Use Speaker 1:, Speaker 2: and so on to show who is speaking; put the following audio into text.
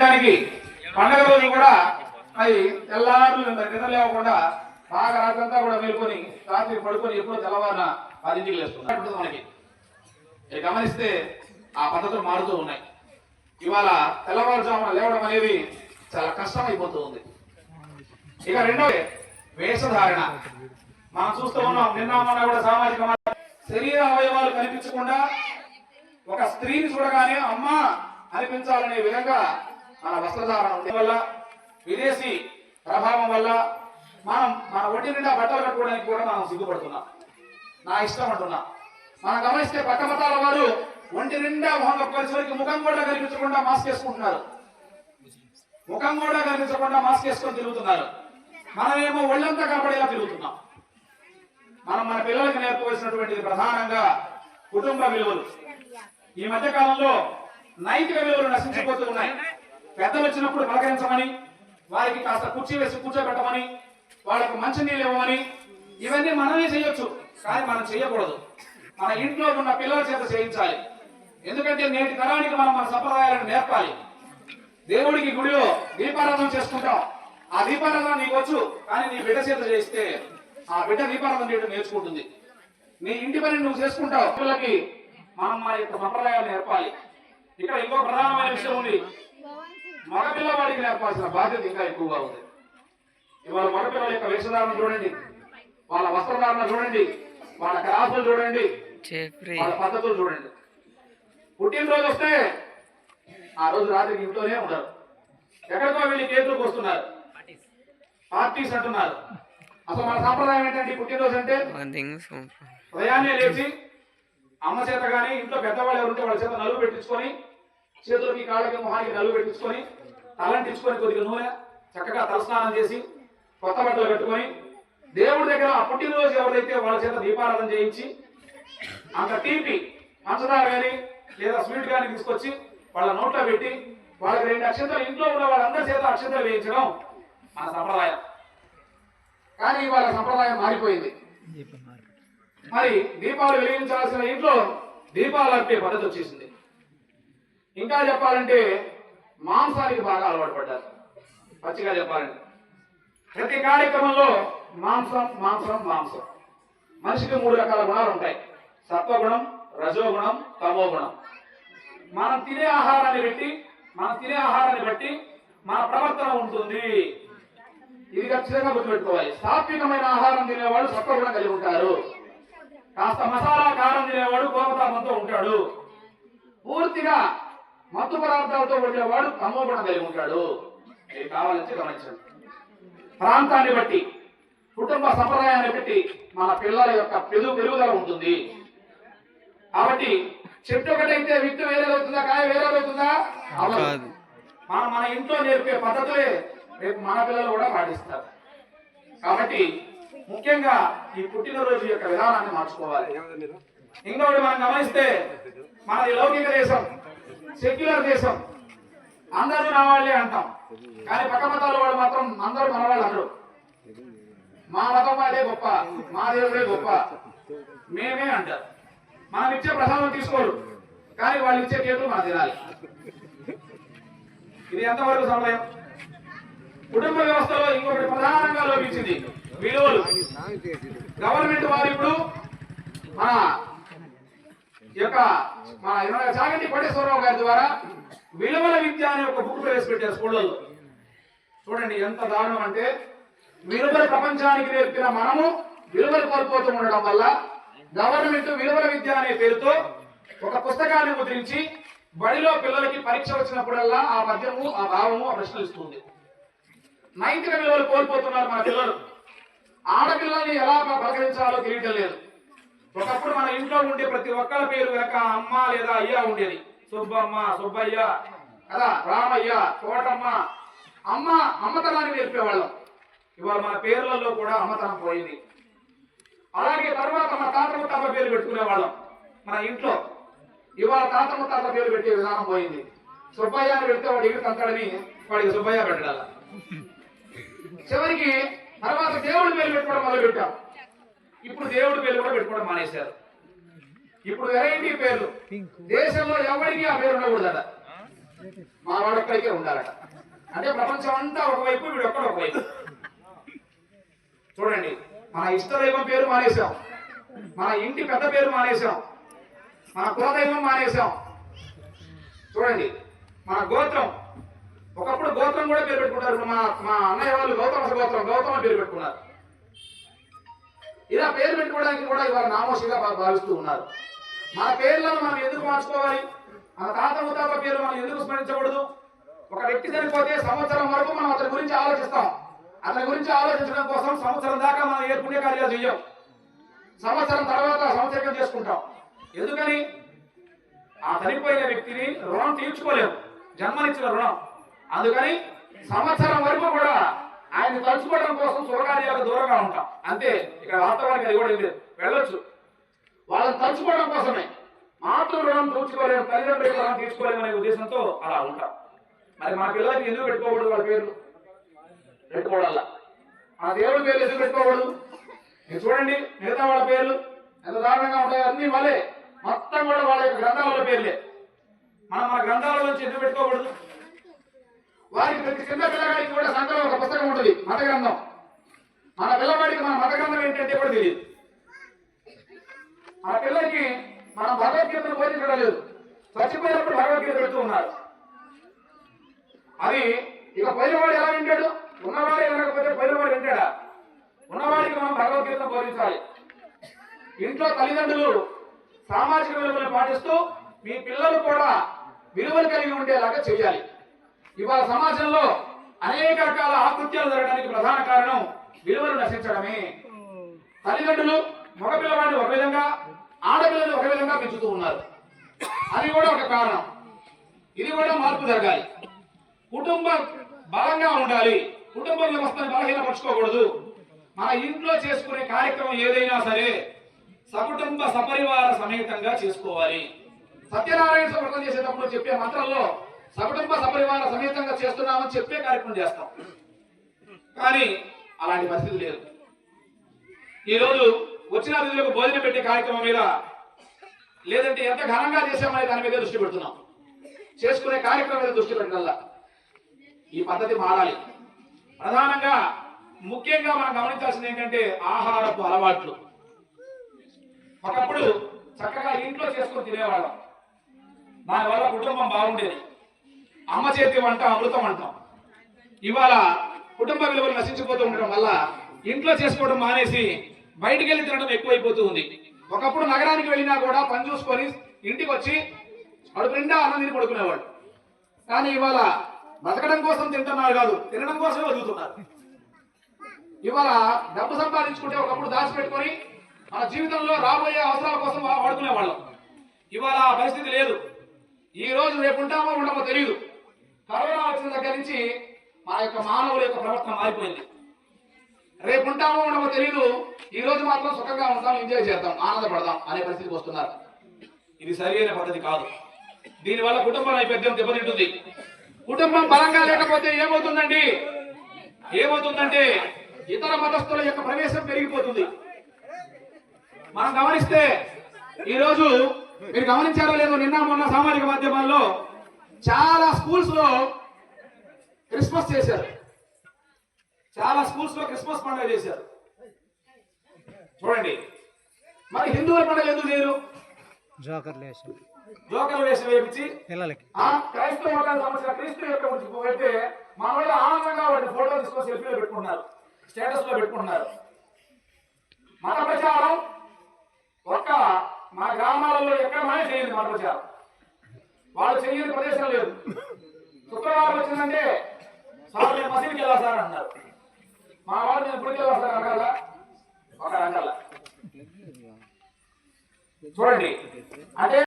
Speaker 1: దానికి పండగ రోజు కూడా అది ఎల్లారు నిద్ర లేవకుండా బాగా రాత్రంతా కూడా మేలుకొని రాత్రి పడుకొని ఎప్పుడో తెల్లవారున పదింటికి లేస్తున్నారు మనకి ఇది గమనిస్తే ఆ పద్ధతులు మారుతూ ఉన్నాయి. ఇవాళ తెల్లవారుజామున లేవడం అనేది చాలా కష్టం అయిపోతూ ఉంది. ఇక రెండవది వేషధారణ. మనం చూస్తూ ఉన్నాం నిన్న మొన్న కూడా సామాజిక శరీర అవయవాలు కనిపించకుండా ఒక స్త్రీని చూడగానే అమ్మ అనిపించాలనే విధంగా మన వస్త్రధారణ ఉండడం వల్ల విదేశీ ప్రభావం వల్ల మనం మన ఒంటి నిండా బట్టలు కట్టుకోవడానికి కూడా మనం సిగ్గుపడుతున్నాం. నా ఇష్టం అంటున్నా. మనం గమనిస్తే పక్క మతాల వారు ఒంటి నిండా మొహం కప్పుకొచ్చేసరికి ముఖం కూడా కనిపించకుండా మాస్క్ వేసుకుంటున్నారు. ముఖం కూడా కనిపించకుండా మాస్క్ వేసుకొని తిరుగుతున్నారు. మనమేమో ఒళ్ళంతా కాపాడేలా తిరుగుతున్నాం. మనం మన పిల్లలకి నేర్పవలసినటువంటిది ప్రధానంగా కుటుంబ విలువలు. ఈ మధ్య కాలంలో నైతిక విలువలు నశించిపోతూ ఉన్నాయి. పెద్దలు వచ్చినప్పుడు పలకరించమని వారికి కాస్త కుర్చీ వేసి కూర్చోబెట్టమని వాళ్ళకి మంచి నీళ్ళు ఇవ్వమని ఇవన్నీ మనమే చేయొచ్చు కానీ మనం చేయకూడదు. మన ఇంట్లో ఉన్న పిల్లల చేత చేయించాలి. ఎందుకంటే నేటి తరానికి మనం మన సంప్రదాయాలను నేర్పాలి. దేవుడికి గుడిలో దీపారాధన చేసుకుంటాం. ఆ దీపారాధన నీకు వచ్చు కానీ నీ బిడ్డ చేత చేస్తే ఆ బిడ్డ దీపారాధన చేయడం నేర్చుకుంటుంది. నీ ఇంటి పని నువ్వు చేసుకుంటావు. పిల్లలకి మనం మన యొక్క సంప్రదాయాలు నేర్పాలి. ఇక్కడ ఇంకో ప్రధానమైన విషయం ఉంది. మగపిల్లవాడికి నేర్పాల్సిన బాధ్యత ఇంకా ఎక్కువగా ఉంది. ఇవాళ మగపిల్లల యొక్క వేషధారణ చూడండి. వాళ్ళ వస్త్రధారణ చూడండి. వాళ్ళ క్రాసులు చూడండి. వాళ్ళ పద్ధతులు చూడండి. పుట్టినరోజు వస్తే ఆ రోజు రాత్రికి ఇంట్లోనే ఉండరు ఎక్కడికో వెళ్ళి కేకులకు వస్తున్నారు. పార్టీస్ అంటున్నారు. అసలు మన సాంప్రదాయం ఏంటంటే పుట్టినరోజు అంటే ఉదయాన్నే లేచి అమ్మ చేత కానీ ఇంట్లో పెద్దవాళ్ళు ఎవరుంటే వాళ్ళ చేత నలుగు పెట్టించుకొని చేతులకి కాళ్ళకి మొహానికి నలుగు పెట్టించుకొని తలంటించుకొని కొద్దిగా నూనె చక్కగా తలస్నానం చేసి కొత్త బట్టలు కట్టుకొని దేవుడి దగ్గర ఆ పుట్టినరోజు ఎవరైతే వాళ్ళ చేత దీపారాధన చేయించి అంత తీపి పంచదార కానీ లేదా స్వీట్ కానీ తీసుకొచ్చి వాళ్ళ నోట్లో పెట్టి వాళ్ళకి రెండు అక్షంతలు ఇంట్లో ఉన్న వాళ్ళందరి చేత అక్షంతలు వేయించడం మన సంప్రదాయం. కానీ వాళ్ళ సంప్రదాయం మారిపోయింది. మరి దీపాలు వెలిగించాల్సిన ఇంట్లో దీపాలు అర్పే పద్ధతి వచ్చేసింది. ఇంకా చెప్పాలంటే మాంసానికి బాగా అలవాటు పడ్డారు. పచ్చిగా చెప్పాలంటే. ప్రతి కార్యక్రమంలో మాంసం మాంసం మాంసం. మనిషికి మూడు రకాల గుణాలు ఉంటాయి. సత్వగుణం రజోగుణం తమోగుణం. మనం తినే ఆహారాన్ని బట్టి మనం తినే ఆహారాన్ని బట్టి మన ప్రవర్తన ఉంటుంది. ఇది ఖచ్చితంగా గుర్తుపెట్టుకోవాలి. సాత్వికమైన ఆహారం తినేవాడు సత్వగుణం కలిగి ఉంటారు కాస్త మసాలా కారం తినేవాడు కోపతాపంతో ఉంటాడు. పూర్తిగా మత్తు పదార్థాలతో ఉండేవాడు తమోగుణం కలిగి ఉంటాడు. ఇది కావాలంటే గమనించండి. ప్రాంతాన్ని బట్టి కుటుంబ సంప్రదాయాన్ని బట్టి మన పిల్లల యొక్క పెరుగు పెరుగుదల ఉంటుంది. కాబట్టి చెట్టు ఒకటైతే విత్తు వేరేదవుతుందా కాయ వేరేదవుతుందా అవ్వదు.
Speaker 2: కాదు.
Speaker 1: మనం మన ఇంట్లో నేర్పే పద్ధతులే రేపు మన పిల్లలు కూడా పాటిస్తారు. కాబట్టి ముఖ్యంగా ఈ పుట్టినరోజు యొక్క విధానాన్ని మార్చుకోవాలి. ఇంకొకటి మనం గమనిస్తే మనది లౌకిక దేశం. సెక్యులర్ దేశం. అందరూ నా వాళ్ళే అంటాం. కానీ పక్క మతాల వాళ్ళు మాత్రం అందరూ మన వాళ్ళు అందరూ. మా మతం వాళ్ళే గొప్ప మా దేవుడే గొప్ప. మేమే అంటారు. మనం ఇచ్చే ప్రసాదం తీసుకోరు. కానీ వాళ్ళు ఇచ్చే కేకులు మనం తినాలి. ఇది ఎంతవరకు సమయం? కుటుంబ వ్యవస్థలో ఇంకొకటి ప్రధానంగా లోపించింది విలువలు. గవర్నమెంట్ వారు ఇప్పుడు మన యొక్క మన ఇరవై చాగంటి కోటేశ్వరరావు గారి ద్వారా విలువల విద్య అనే ఒక బుక్ ప్రవేశపెట్టారు స్కూళ్ళలో చూడండి ఎంత దారుణం అంటే విలువల ప్రపంచానికి నేర్పిన మనము విలువలు కోల్పోతూ ఉండడం వల్ల గవర్నమెంట్ విలువల విద్య అనే పేరుతో ఒక పుస్తకాన్ని ముద్రించి బడిలో పిల్లలకి పరీక్ష వచ్చినప్పుడల్లా ఆ పద్యము ఆ భావము ఆ ప్రశ్నలు ఇస్తుంది నైతిక విలువలు కోల్పోతున్నారు మన పిల్లలు. ఆడపిల్లల్ని ఎలా పలకరించాలో తెలియటం లేదు. ఒకప్పుడు మన ఇంట్లో ఉండే ప్రతి ఒక్కరి పేరు వెనక అమ్మ లేదా అయ్య ఉండేది. సుబ్బమ్మ సుబ్బయ్య కదా రామయ్య కోటమ్మ. అమ్మ అమ్మతనాన్ని నేర్పేవాళ్ళం. ఇవాళ మన పేర్లలో కూడా అమ్మతనం పోయింది. అలాగే తర్వాత మన తాత ముత్తాత పేరు పెట్టుకునే వాళ్ళం మన ఇంట్లో. ఇవాళ తాత ముత్తాత పేరు పెట్టే విధానం పోయింది. సుబ్బయ్య అని పెడితే వాడు ఇల్లు కంటాడని వాడికి సుబ్బయ్య పెట్టడాల. చివరికి తర్వాత దేవుడి పేరు పెట్టుకోవడం మొదలు పెట్టాం ఇప్పుడు దేవుడి పేర్లు కూడా పెట్టుకోవడం మానేశారు. ఇప్పుడు వెరైటీ పేర్లు. దేశంలో ఎవరికి ఆ పేరు ఉండకూడదట. మా వాడు ఒక్కడికే ఉండాలట. అంటే ప్రపంచం అంతా ఒకవైపు వీడు ఒక్కడ ఒకవైపు. చూడండి మన ఇష్టదైవం పేరు మానేశాం. మన ఇంటి పెద్ద పేరు మానేశాం. మన కులదైవం మానేశాం. చూడండి మన గోత్రం. ఒకప్పుడు గోత్రం కూడా పేరు పెట్టుకుంటారు. మా మా అన్నయ్య వాళ్ళు గౌతమ గోత్రం గౌతమ పేరు పెట్టుకున్నారు. ఇలా పేరు పెట్టుకోవడానికి కూడా ఇవాళ నామోషిగా భావిస్తూ ఉన్నారు. మన పేర్లను మనం ఎందుకు మార్చుకోవాలి? మన తాత ముత్తాత పేరు మనం ఎందుకు స్మరించకూడదు? ఒక వ్యక్తి చనిపోతే సంవత్సరం వరకు మనం అతని గురించి ఆలోచిస్తాం. అతని గురించి ఆలోచించడం కోసం సంవత్సరం దాకా మనం ఏ పుణ్యకార్యాలు చెయ్యం. సంవత్సరం తర్వాత సంవత్సరం చేసుకుంటాం. ఎందుకని? ఆ చనిపోయిన వ్యక్తిని రుణం తీర్చుకోలేము. జన్మనిచ్చిన రుణం. అందుకని సంవత్సరం వరకు కూడా ఆయన తలుచుకోవడం కోసం శుభకార్యాలకు దూరంగా ఉంటాం. అంతే ఇక్కడ వాస్తవానికి అది కూడా లేదు. వెళ్ళొచ్చు. వాళ్ళని తలుచుకోవడం కోసమే. మాతృ రుణం తీర్చుకోలేము తల్లిదండ్రుల రుణం తీర్చుకోలేమనే ఉద్దేశంతో అలా ఉంటాం. మరి మా పిల్లలకి ఎందుకు పెట్టుకోకూడదు వాళ్ళ పేర్లు? పెట్టుకోవడల్లా మా దేవుడి పేర్లు ఎందుకు పెట్టుకోకూడదు? మీరు చూడండి మిగతా వాళ్ళ పేర్లు ఎంత దారుణంగా ఉంటాయో అన్ని వాళ్ళే. మొత్తం కూడా వాళ్ళ యొక్క గ్రంథాల పేర్లే. మనం మన గ్రంథాల నుంచి ఎందుకు పెట్టుకోకూడదు? వారికి ప్రతి చిన్న పిల్లగాడికి కూడా సంఖ్యలో ఒక పుస్తకం ఉంటుంది మత గ్రంథం మన పిల్లవాడికి మన మత గ్రంథం ఏంటంటే కూడా తెలియదు. మన పిల్లలకి మనం భగవద్గీతను బోధించడం లేదు చచ్చిపోయినప్పుడు భగవద్గీత పెడుతూ ఉన్నారు. అది ఇక పోయినవాడు ఎలా వింటాడు? ఉన్నవాడు వినకపోతే పోయినవాడు వింటాడా? ఉన్నవాడికి మనం భగవద్గీతను బోధించాలి. ఇంట్లో తల్లిదండ్రులు సామాజిక విలువలు పాటిస్తూ మీ పిల్లలు కూడా విలువలు కలిగి ఉండేలాగా చేయాలి ఇవాళ సమాజంలో అనేక రకాల ఆకృత్యాలు జరగడానికి ప్రధాన కారణం విలువలు నశించడమే. తల్లిదండ్రులు మగపిల్లవాడిని ఒక విధంగా ఆడపిల్లని ఒక విధంగా పెంచుతూ ఉన్నారు. అది కూడా ఒక కారణం. ఇది కూడా మార్పు జరగాలి. కుటుంబం బలంగా ఉండాలి. కుటుంబ వ్యవస్థను బలహీనపరచుకోకూడదు. మన ఇంట్లో చేసుకునే కార్యక్రమం ఏదైనా సరే సకుటుంబ సపరివార సమేతంగా చేసుకోవాలి. సత్యనారాయణ వ్రతం చేసేటప్పుడు చెప్పే మంత్రంలో సకుటుంబ సపరివార సమేతంగా చేస్తున్నామని చెప్పే కార్యక్రమం చేస్తాం. కానీ అలాంటి పరిస్థితి లేదు. ఈరోజు వచ్చిన అతిథులకు భోజనం పెట్టే కార్యక్రమం మీద లేదంటే ఎంత ఘనంగా చేశామనే దాని మీద దృష్టి పెడుతున్నాం. చేసుకునే కార్యక్రమం మీద దృష్టి పెట్టాల ఈ పద్ధతి మారాలి. ప్రధానంగా ముఖ్యంగా మనం గమనించాల్సింది ఏంటంటే ఆహారపు అలవాట్లు. ఒకప్పుడు చక్కగా ఇంట్లో చేసుకొని తినేవాళ్ళం. దానివల్ల కుటుంబం బాగుండేది. అమ్మ చేతి వంట అమృతం అంటాం ఇవాళ కుటుంబ విలువలు నశించిపోతూ ఉండడం వల్ల ఇంట్లో చేసుకోవడం మానేసి బయటికి వెళ్ళి తినడం ఎక్కువైపోతూ ఉంది. ఒకప్పుడు నగరానికి వెళ్ళినా కూడా పని చూసుకొని ఇంటికి వచ్చి అడుగు నిండా అన్నం పడుకునేవాడు కానీ ఇవాళ బతకడం కోసం తింటున్నారు కాదు తినడం కోసమే బతుకుతున్నారు ఇవాళ డబ్బు సంపాదించుకుంటే ఒకప్పుడు దాచిపెట్టుకొని మన జీవితంలో రాబోయే అవసరాల కోసం వాడుకునేవాళ్ళం. వాళ్ళం ఇవాళ ఆ పరిస్థితి లేదు. ఈ రోజు రేపు ఉంటామో ఉండమో తెలియదు కరోనా వచ్చిన దగ్గర నుంచి మా యొక్క మానవుల యొక్క ప్రవర్తన మారిపోయింది. రేపు ఉంటామో ఉండమో తెలియదు ఈ రోజు మాత్రం సుఖంగా ఉంటాం ఎంజాయ్ చేద్దాం ఆనందపడదాం అనే పరిస్థితికి వస్తున్నారు. ఇది సరైన పద్ధతి కాదు. దీనివల్ల కుటుంబ నైపథ్యం దెబ్బతింటుంది కుటుంబం బలంగా లేకపోతే ఏమవుతుందండి? ఏమవుతుందంటే ఇతర మతస్థుల యొక్క ప్రవేశం పెరిగిపోతుంది. మనం గమనిస్తే ఈరోజు మీరు గమనించారో లేదో నిన్న మొన్న సామాజిక మాధ్యమాల్లో చాలా స్కూల్స్లో క్రిస్మస్ చేశారు. చాలా స్కూల్స్లో క్రిస్మస్ పండుగ చేశారు. చూడండి. మరి హిందువుల పండుగ ఎందుకు చేయరు?
Speaker 3: జోకర్లు వేసాం
Speaker 1: జోకర్లు వేషం వేపించి
Speaker 3: పిల్లలకి.
Speaker 1: ఆ క్రైస్తవ సంబంధించిన క్రీస్తు యొక్క గురించి పోతే మన వాళ్ళు ఆనందంగా వాటి ఫోటో తీసుకొని సెల్ఫీలో పెట్టుకుంటున్నారు. స్టేటస్లో పెట్టుకుంటున్నారు. మత ప్రచారం ఒక్క మా గ్రామాలలో ఎక్కడ మానే చేయండి మత ప్రచారం. వాళ్ళు చేయని ప్రదేశం లేదు. శుక్రవారం వచ్చిందంటే సార్ నేను మసీదుకి వెళ్ళా సార్ అన్నారు. మా వాళ్ళు నేను గుడికి వెళ్ళా సార్ అనగల ఒక రంగల చూడండి. అదే